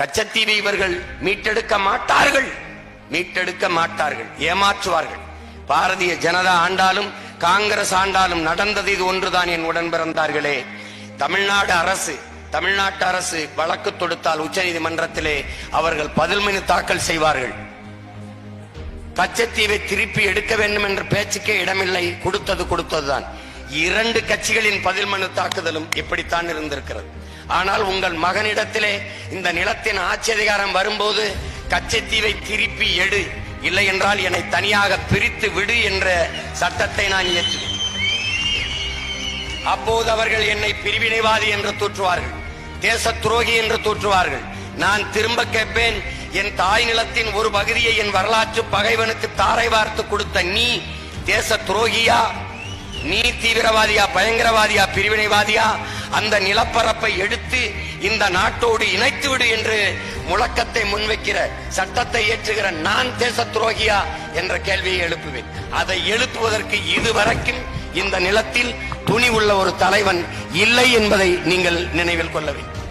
கச்சத்தீவை இவர்கள் மீட்டெடுக்க மாட்டார்கள். மீட்டெடுக்க மாட்டார்கள். ஏமாற்றுவார்கள். பாரதிய ஜனதா ஆண்டாலும் காங்கிரஸ் ஆண்டாலும் நடந்தது இது ஒன்றுதான் என் உடன் பிறந்தார்களே. தமிழ்நாடு அரசு தமிழ்நாட்டு அரசு வழக்கு தொடுத்தால் உச்சநீதிமன்றத்திலே அவர்கள் பதில் மனு தாக்கல் செய்வார்கள். கச்சத்தீவை திருப்பி எடுக்க வேண்டும் என்ற பேச்சுக்கே இடமில்லை. கொடுத்தது கொடுத்ததுதான். இரண்டு கட்சிகளின் பதில் மனு தாக்குதலும் இப்படித்தான் இருந்திருக்கிறது. ஆனால் உங்கள் மகனிடத்திலே இந்த நிலத்தின் ஆட்சி அதிகாரம் வரும்போது கச்சத்தீவை திருப்பி எடு. இல்லை என்றால் என்னை தனியாக பிரித்து விடு என்ற சட்டத்தை நான் இயற்றுவேன். அப்போது அவர்கள் என்னை பிரிவினைவாதி என்று தூற்றுவார்கள். தேச துரோகி என்று தூற்றுவார்கள். நான் திரும்ப கேட்பேன் என் தாய் நிலத்தின் ஒரு பகுதியை என் வரலாற்று பகைவனுக்கு தாரை வார்த்து கொடுத்த நீ தேச துரோகியா? நீ தீவிரவாதியா பயங்கரவாதியா பிரிவினைவாதியா அந்த நிலப்பரப்பை எடுத்து இந்த நாட்டோடு இணைத்து விடு என்று முழக்கத்தை முன்வைக்கிற சட்டத்தை ஏற்றுகிற நான் தேச துரோகியா என்ற கேள்வியை எழுப்புவேன். அதை எழுப்புவதற்கு இதுவரைக்கும் இந்த நிலத்தில் துணி உள்ள ஒரு தலைவன் இல்லை என்பதை நீங்கள் நினைவில் கொள்ள வேண்டும்.